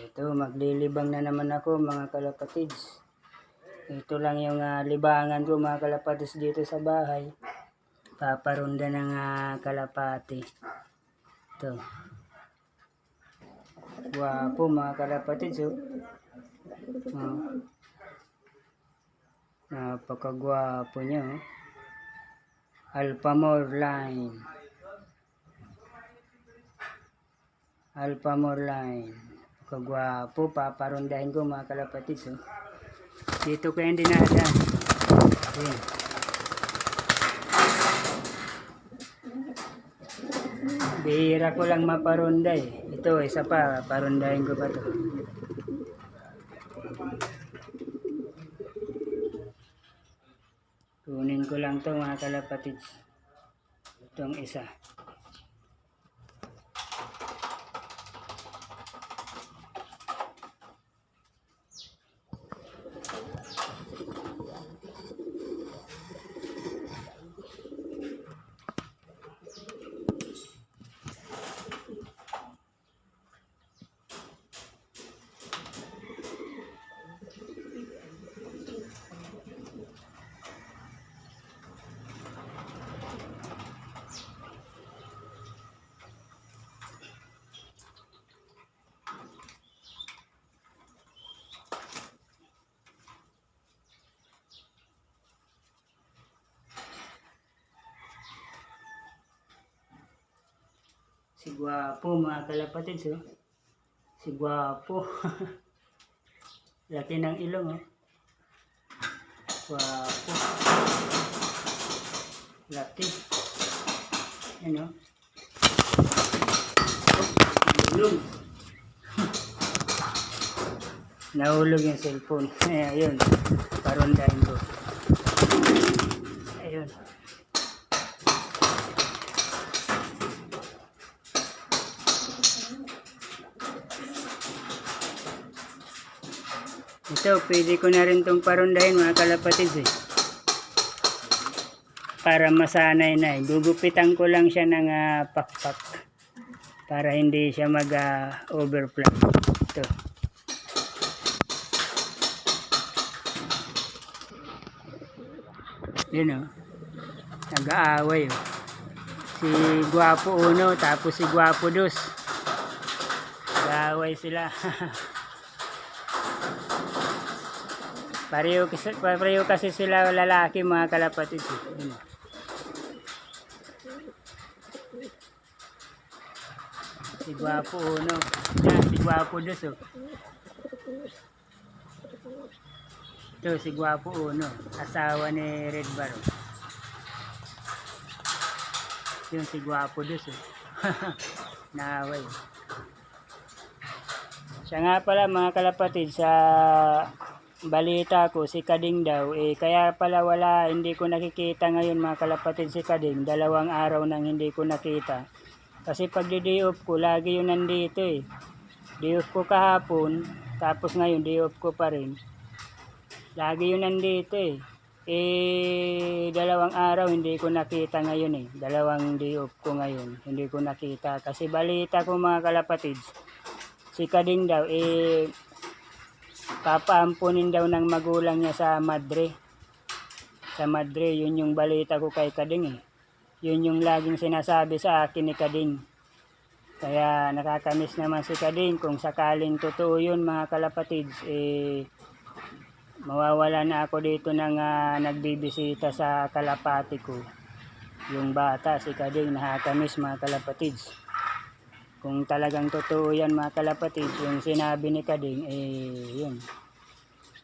Ito, maglilibang na naman ako mga kalapatids. Ito lang yung ah, libangan ko mga kalapatids dito sa bahay. Paparunda ng ah, kalapati. Ito. Gwapo mga kalapatids oh. Oh. Napakagwapo niya oh. Alphamore line. Alphamore line. Kagwapo, paparundahin ko mga kalapatids. Oh. Dito ko yung dinadaan. Ayan. Bihira ko lang maparunda eh. Ito, isa pa, parundahin ko pa to. Kunin ko lang to mga kalapatids. Itong isa. Si Gwapo mga kalapatids oh. Si Gwapo. Laki ng ilong oh. Gwapo. Laki. Ano? Nahulog. Nahulog yung cellphone. Ayun. Parundahin ko. Ayun. Ito, pwede ko na rin itong parundahin mga kalapatids eh. Para masanay na eh. Gugupitan ko lang siya ng ah, pakpak. Para hindi siya mag-overflow. Ito. Yun oh. Nag-aaway oh. Si Guapo Uno tapos si Guapo Dos. Nag-aaway sila. Pareho kasi, pareho kasi sila lalaki mga kalapatid. eh. Yun. Si Gwapo Uno. Yan, si Gwapo Dos. Oh. Ito, si Gwapo Uno. Asawa ni Red Bar. oh. Yun, si Gwapo Dos. Oh. Naaway. Siya nga pala mga kalapatid sa balita ko si Kading daw eh kaya pala wala hindi ko nakikita ngayon mga kalapatid si Kading. Dalawang araw nang hindi ko nakita. Kasi pag di off ko lagi yun nandito eh. Di off ko kahapon tapos ngayon di off ko pa rin. Lagi yun nandito eh. Eh dalawang araw hindi ko nakita ngayon eh. Dalawang di off ko ngayon hindi ko nakita. Kasi balita ko mga kalapatids si Kading daw eh papaampunin daw ng magulang niya sa Madre. Sa Madre, yun yung balita ko kay Kading eh. Yun yung laging sinasabi sa akin ni Kading. Kaya nakakamiss naman si Kading kung sakaling totoo yun mga kalapatids eh mawawala na ako dito ng ah, nagbibisita sa kalapati ko. Yung bata si Kading nakakamiss mga kalapatids kung talagang totoo yan mga kalapatid, yung sinabi ni Kading, eh, yun.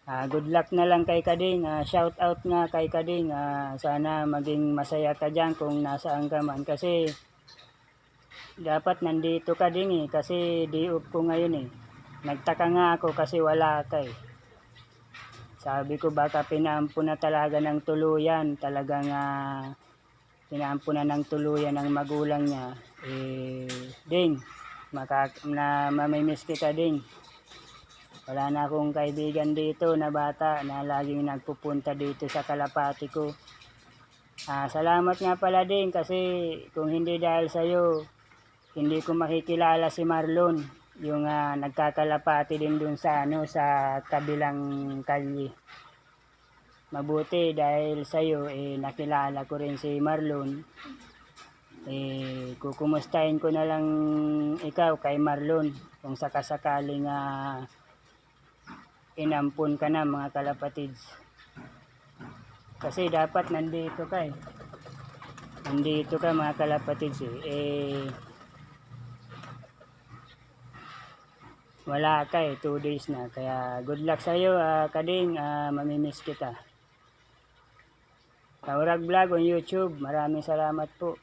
Ah, good luck na lang kay Kading. Ah, shout out nga kay Kading. Ah, sana maging masaya ka dyan kung nasaan ka man. Kasi, dapat nandito ka din eh. Kasi di ko ngayon eh. Nagtaka nga ako kasi wala ka eh. Sabi ko baka pinampo na talaga ng tuluyan. Talagang ah, pinampo na ng tuluyan ng magulang niya. Eh, ding, maka, na mamimiss kita ding. Wala na akong kaibigan dito na bata na laging nagpupunta dito sa kalapati ko. Ah, salamat nga pala din kasi kung hindi dahil sa'yo, hindi ko makikilala si Marlon. yung ah, nagkakalapati din dun sa ano sa kabilang kalye. Mabuti dahil sa iyo eh nakilala ko rin si Marlon. Eh kukumustahin ko na lang ikaw kay Marlon kung sakasakaling nga inampun ka na mga kalapatids. Kasi dapat nandito ka eh. Nandito ka mga kalapatids eh. eh wala ka eh, 2 days na. Kaya good luck sa iyo, Kading, ah, mamimiss kita. Kaurag Vlog on YouTube, maraming salamat po.